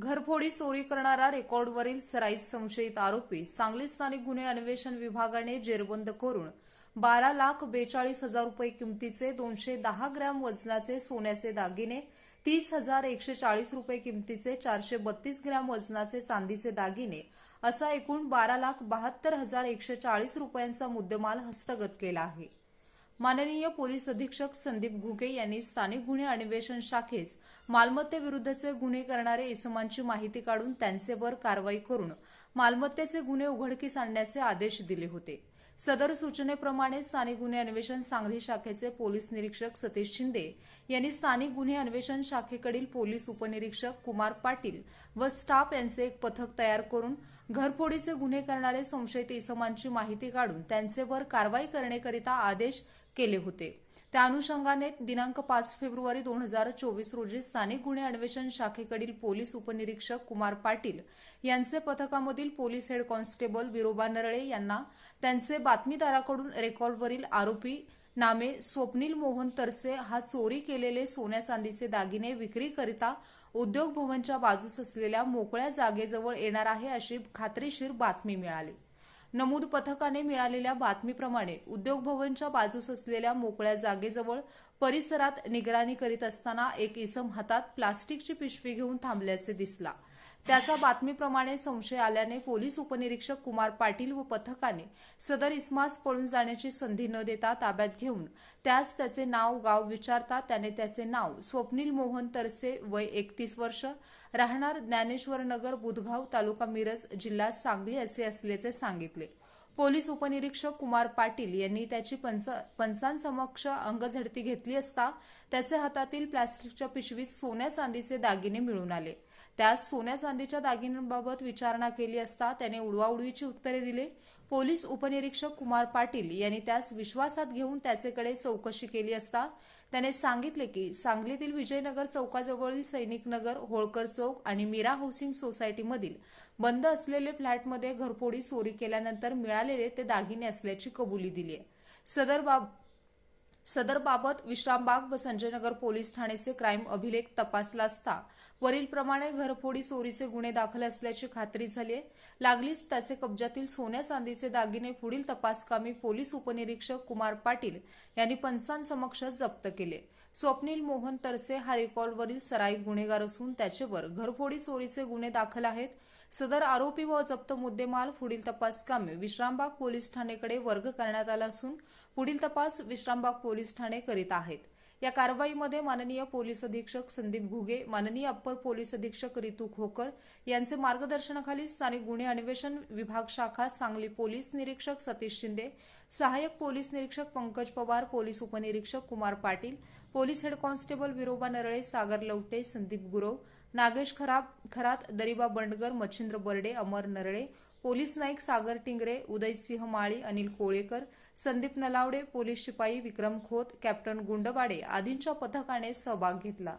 घरफोडी चोरी करणारा रेकॉर्डवरील सराईत संशयित आरोपी सांगली स्थानिक गुन्हे अन्वेषण विभागाने जेरबंद करून बारा लाख बेचाळीस हजार रुपये किमतीचे दोनशे दहा ग्रॅम वजनाचे सोन्याचे दागिने तीस हजार एकशे चाळीस रुपये किमतीचे चारशे बत्तीस ग्रॅम वजनाचे चांदीचे दागिने असा एकूण बारा लाख बहात्तर हजार एकशे चाळीस रुपयांचा मुद्देमाल हस्तगत केला आहे. माननीय पोलीस अधीक्षक संदीप घुगे यांनी स्थानिक गुन्हे अन्वेषण शाखेस मालमत्तेविरुद्धचे गुन्हे करणारे इसमांची माहिती काढून त्यांचेवर कारवाई करून मालमत्तेचे गुन्हे उघडकीस आणण्याचे आदेश दिले होते. सदर सूचनेप्रमाणे स्थानिक गुन्हे अन्वेषण सांगली शाखेचे पोलीस निरीक्षक सतीश शिंदे यांनी स्थानिक गुन्हे अन्वेषण शाखेकडील पोलीस उपनिरीक्षक कुमार पाटील व स्टाफ यांचे एक पथक तयार करून घरफोडीचे गुन्हे करणारे संशयित इसमांची माहिती काढून त्यांचेवर कारवाई करण्याकरिता आदेश केले होते. त्या अनुषंगाने दिनांक पाच फेब्रुवारी दोन हजार चोवीस रोजी स्थानिक गुन्हे अन्वेषण शाखेकडील पोलीस उपनिरीक्षक कुमार पाटील यांचे पथकामधील police head constable Viroba Narale यांना त्यांचे बातमीदाराकडून रेकॉर्डवरील आरोपी नामे स्वप्नील मोहन तरसे हा चोरी केलेले सोन्या चांदीचे दागिने विक्रीकरिता उद्योग भवनच्या बाजूस असलेल्या मोकळ्या जागेजवळ येणार आहे अशी खात्रीशीर बातमी मिळाली. नमूद पथकाने मिळालेल्या बातमीप्रमाणे उद्योग भवनच्या बाजूस असलेल्या मोकळ्या जागेजवळ परिसरात निगराणी करीत असताना एक इसम हातात प्लास्टिकची पिशवी घेऊन थांबल्याचे दिसला. त्याचा बातमीप्रमाणे संशय आल्याने पोलीस उपनिरीक्षक कुमार पाटील व पथकाने सदर इस्मास पळून जाण्याची संधी न देता ताब्यात घेऊन त्यास त्याचे नाव गाव विचारता त्याने त्याचे नाव स्वप्नील मोहन तरसे वय एकतीस वर्ष राहणार ज्ञानेश्वर नगर बुधगाव तालुका मिरज जिल्हा सांगली असे असल्याचे सांगितले. पोलीस उपनिरीक्षक कुमार पाटील यांनी त्याची पंच पंचांसमक्ष अंगझडती घेतली असता त्याचे हातातील प्लास्टिकच्या पिशवीत सोन्या चांदीचे दागिने मिळून आले. त्यास सोन्या चांदीच्या दागिन्यांबाबत विचारणा केली असता त्याने उडवाउडवीची उत्तरे दिले. पोलीस उपनिरीक्षक कुमार पाटील यांनी त्यास विश्वासात घेऊन त्याचेकडे चौकशी केली असता त्याने सांगितले की सांगलीतील विजयनगर चौकाजवळील सैनिक नगर होळकर चौक आणि मीरा हाऊसिंग सोसायटीमधील बंद असलेले फ्लॅटमध्ये घरफोडी चोरी केल्यानंतर मिळालेले ते दागिने असल्याची कबुली दिली आहे सदर बाब सदरबाबत विश्रामबाग व संजयनगर पोलीस ठाणेचे क्राईम अभिलेख तपासला असता वरीलप्रमाणे घरफोडी चोरीचे गुन्हे दाखल असल्याची खात्री झाली आहे. लागलीच त्याचे कब्जातील सोन्या चांदीचे दागिने पुढील तपासकामी पोलीस उपनिरीक्षक कुमार पाटील यांनी पंचांसमक्ष जप्त केले. स्वप्नील मोहन तरसे हा रेकॉर्डवरील सराई गुन्हेगार असून त्याच्यावर घरफोडी चोरीचे गुन्हे दाखल आहेत. सदर आरोपी व जप्त मुद्देमाल पुढील तपास कामे विश्रामबाग पोलीस ठाणेकडे वर्ग करण्यात आला असून पुढील तपास विश्रामबाग पोलीस ठाणे करीत आहेत. या कारवाईमध्ये माननीय पोलीस अधीक्षक संदीप घुगे माननीय अप्पर पोलीस अधीक्षक रितू खोकर यांचे मार्गदर्शनाखाली स्थानिक गुन्हे अन्वेषण विभाग शाखा सांगली पोलीस निरीक्षक सतीश शिंदे सहाय्यक पोलीस निरीक्षक पंकज पवार पोलीस उपनिरीक्षक Kumar Patil police head constable Viroba Narale Sagar Lavate Sandeep Gurav Nagesh खराब खरात दरिबा बंडगर मच्छिंद्र बर्डे अमर नरळे पोलीस नाईक सागर टिंगरे उदयसिंह माळी अनिल कोळेकर संदीप नलावडे पोलीस शिपाई विक्रम खोत कॅप्टन गुंडवाडे आदींच्या पथकाने सहभाग घेतला.